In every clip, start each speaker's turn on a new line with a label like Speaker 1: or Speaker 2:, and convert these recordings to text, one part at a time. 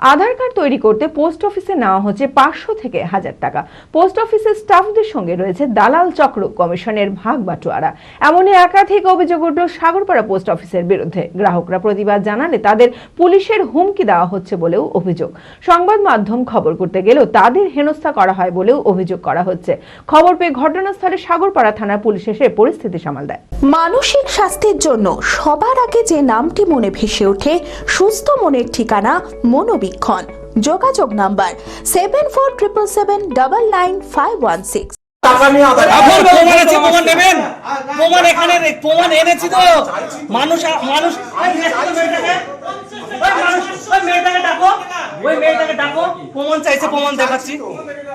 Speaker 1: আধার card তৈরি করতে post অফিসে নেওয়া হচ্ছে পাঁচশো থেকে হাজার টাকা। পোস্ট অফিসের স্টাফদের সঙ্গে রয়েছে দালাল চক্র কমিশনের ভাগ বাটোয়ারা। এমনই একাধিক অভিযোগ উঠল সাগরপাড়া পোস্ট অফিসের বিরুদ্ধে। গ্রাহকরা প্রতিবাদ জানালে তাদের পুলিশের হুমকি দেওয়া হচ্ছে বলেও অভিযোগ। সংবাদ মাধ্যম খবর করতে গেলেও তাদের হেনস্থা করা হয় বলেও অভিযোগ করা হচ্ছে। খবর পেয়ে ঘটনাস্থলে সাগরপাড়া থানার পুলিশ এসে পরিস্থিতি সামাল দেয়।
Speaker 2: মানসিক স্বাস্থ্যের জন্য সবার আগে যে নামটি মনে ভেসে ওঠে, সুস্থ মনের ঠিকানা মনোবীক্ষণ যোগাযোগ number seven four triple seven double nine five one six
Speaker 3: প্রমাণ আছে প্রমাণ এখানে প্রমাণ এনেছি তো। মানুষ মানুষ ওই মেয়েটাকে ওই মানুষ ওই মেয়েটাকে ডাকো। ওই মেয়েটাকে ডাকো। প্রমাণ চাইছে প্রমাণ দেখাচ্ছি।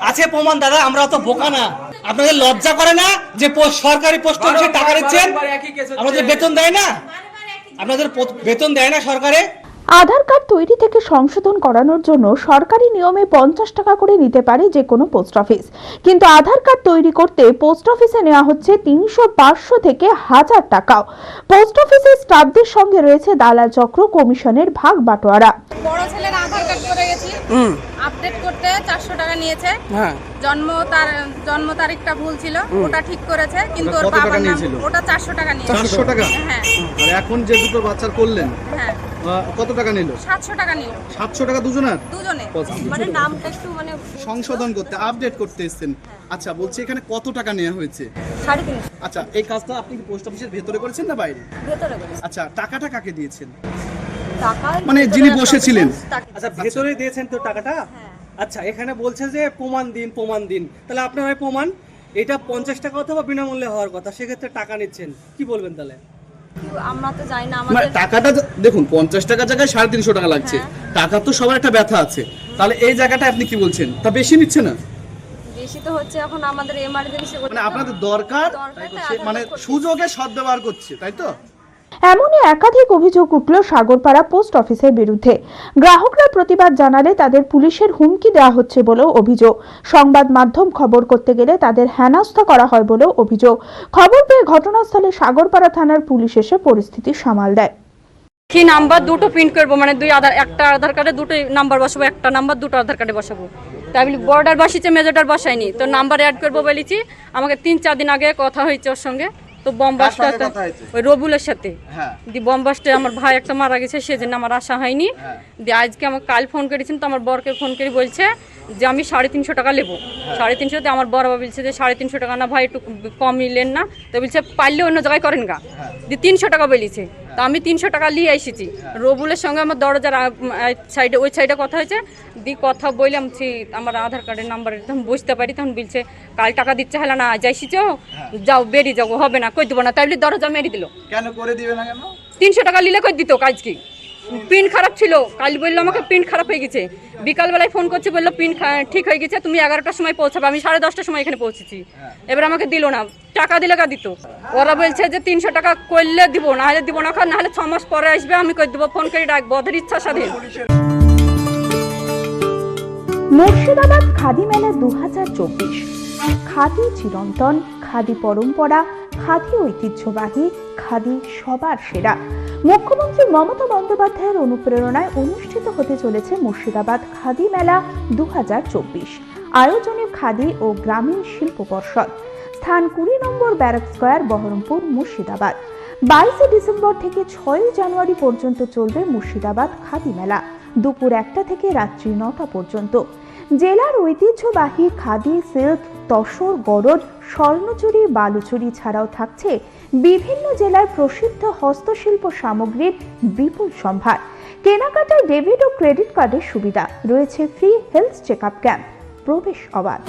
Speaker 3: আছে প্রমাণ দাদা আমরা অত বোকা না। আপনাদের লজ্জা করে না যে পোস্ট- সরকারি পোস্ট অফিসে টাকা দিচ্ছেন? আমাদের বেতন দেয় না? আপনাদের বেতন দেয় না সরকারে?
Speaker 2: আধার কার্ড তৈরি থেকে সংশোধন করানোর জন্য সরকারি নিয়মে পঞ্চাশ টাকা করে নিতে পারে যে কোনো পোস্ট অফিস। কিন্তু আধার কার্ড তৈরি করতে পোস্ট অফিসে নেওয়া হচ্ছে তিনশো পাঁচশো থেকে হাজার টাকাও। পোস্ট অফিসের স্টাফদের সঙ্গে রয়েছে দালাল চক্র কমিশনের ভাগ বাটোয়ারা।
Speaker 4: বড় ছেলের আধার কার্ড করে গেছি। আপডেট করতে চারশো টাকা নিয়েছে।
Speaker 3: হ্যাঁ।
Speaker 4: জন্ম তার জন্ম তারিখটা ভুল ছিল ওটা ঠিক করেছে কিন্তু ওর বাবার নাম ওটা চারশো টাকা নিয়েছে।
Speaker 5: চারশো টাকা?
Speaker 4: হ্যাঁ।
Speaker 5: এখন যে দুটো বাচ্চার করলেন
Speaker 4: হ্যাঁ।
Speaker 5: কত টাকা নিল?
Speaker 4: সাতশো টাকা নিল।
Speaker 5: সাতশো টাকা দুজনের?
Speaker 4: দুজনে মানে নামটা একটু মানে
Speaker 5: সংশোধন করতে আপডেট করতে এসেছেন। আচ্ছা বলছি এখানে কত টাকা নেওয়া হয়েছে?
Speaker 4: সাড়ে তিনশো।
Speaker 5: আচ্ছা এই কাজটা আপনি কি পোস্ট অফিসের ভেতরে করেছেন না বাইরে?
Speaker 4: ভেতরে করে
Speaker 5: আচ্ছা টাকাটা কাকে দিয়েছেন?
Speaker 4: টাকা
Speaker 5: মানে যিনি বসেছিলেন।
Speaker 3: আচ্ছা ভেতরে দিয়েছেন তো টাকাটা? আচ্ছা এখানে বলছে যে প্রমাণ দিন প্রমাণ দিন। তাহলে আপনার হয় প্রমাণ। এটা পঞ্চাশ টাকা অথবা বিনামূল্যে হওয়ার কথা সেক্ষেত্রে টাকা নিচ্ছেন। কি বলবেন তাহলে?
Speaker 4: আমরা তো জানি না
Speaker 5: মানে টাকাটা দেখুন পঞ্চাশ টাকা জায়গায় সাড়ে তিনশো টাকা লাগছে। টাকা তো সবার একটা ব্যথা আছে। তাহলে এই জায়গাটা আপনি কি বলছেন? তা বেশি নিচ্ছে না?
Speaker 4: বেশি তো হচ্ছে এখন আমাদের এমার্জেন্সি
Speaker 5: মানে আপনাদের দরকার মানে সুযোগে সদ্ব্যবহার করছে তাই তো?
Speaker 2: এমনই একাধিক অভিযোগ উঠল সাগরপাড়া পোস্ট অফিসের বিরুদ্ধে। গ্রাহকরা প্রতিবাদ জানালে তাদের পুলিশের হুমকি দেওয়া হচ্ছে বলেও অভিযোগ। সংবাদ মাধ্যম খবর করতে গেলে তাদের হেনস্থা করা হয় বলেও অভিযোগ। খবর পেয়ে ঘটনাস্থলে সাগরপাড়া থানার পুলিশ এসে পরিস্থিতি সামাল দেয়।
Speaker 6: কি নাম্বার? দুটো প্রিন্ট করব মানে দুই আধার, একটা আধার কার্ডে দুটো নাম্বার বসাবো, একটা নাম্বার দুটো আধার কার্ডে বসাবো। তাই আমি বর্ডার বসিয়েছে মেজরটার বসাইনি, তো নাম্বার অ্যাড করব বলেছি। আমাকে তিন চার দিন আগে কথা হয়েছে ওর সঙ্গে। তো বোমবাসটা ওই রবুলের সাথে।
Speaker 5: হ্যাঁ।
Speaker 6: দি বমবাসটা আমার ভাই একটা মারা গেছে সেজন্য আমার আশা হয়নি। দিয়ে আজকে আমার কাল ফোন করেছেন তো আমার বরকে ফোন করে বলছে যে আমি সাড়ে তিনশো টাকা নেব। সাড়ে তিনশোতে আমার বড় বাবা বলছে যে সাড়ে তিনশো টাকা না ভাই একটু কম নিলেন না। তো বলছে পারলে অন্য জায়গায় করেন গা। দিয়ে তিনশো টাকা বলেছে। তো আমি তিনশো টাকা নিয়ে এসেছি। রবুলের সঙ্গে আমার দরজার সাইডে ওই সাইডে কথা হয়েছে। দিয়ে কথা বললাম সে আমার আধার কার্ডের নাম্বার তখন বুঝতে পারি তখন বলছে কাল টাকা দিচ্ছে হলে না আজ এসেছ? যাও বেরিয়ে যাব হবে না কই দেবো না? তাই বলে দরজা মেরে দিল।
Speaker 5: কেন করে দিবে না কেন?
Speaker 6: তিনশো টাকা নিলে কই দিত কাজ কি পিন খারাপ ছিল। কাল বলল আমাকে পিন খারাপ হয়ে গেছে। বিকালবেলায় ফোন করছে, বলল, পিন খা- ঠিক হয়ে গেছে, তুমি এগারোটার সময় পৌঁছাবে। আমি সাড়ে দশটার সময় এখানে পৌঁছেছি। এবার আমাকে দিল না। টাকা দিলে কা দিত। ওরা বলছে যে, তিনশো টাকা করলে দিব না হলে দিব না না হলে ছ মাস পরে আসবে, আমি কই দেবো। ফোন করে ডাকবো, ওদের ইচ্ছা স্বাধীন।
Speaker 2: মুর্শিদাবাদ খাদি মেলা দু হাজার চব্বিশ। খাদি চিরন্তন, খাদি পরম্পরা, খাদি ঐতিহ্যবাহী, খাদি সবার সেরা। মুখ্যমন্ত্রী মমতা বন্দ্যোপাধ্যায়ের অনুপ্রেরণায় অনুষ্ঠিত হতে চলেছে মুর্শিদাবাদ খাদি মেলা দুহাজার চব্বিশ। আয়োজনে খাদি ও গ্রামীণ শিল্প পর্ষদ। স্থান কুড়ি number barrack square, Berhampore, Murshidabad. বাইশে ডিসেম্বর থেকে ছয়ই জানুয়ারি পর্যন্ত চলবে মুর্শিদাবাদ খাদি মেলা। দুপুর একটা থেকে রাত্রি নটা পর্যন্ত। জেলার ঐতিহ্যবাহী খাদি, সিল্ক, তসর, গরদ, স্বর্ণচুরি, বালুচুরি ছাড়াও থাকছে বিভিন্ন জেলার প্রসিদ্ধ হস্তশিল্প সামগ্রীর বিপুল সম্ভার। কেনাকাটায় ডেবিট ও ক্রেডিট কার্ডের সুবিধা। রয়েছে free health check up camp প্রবেশ অবাধ।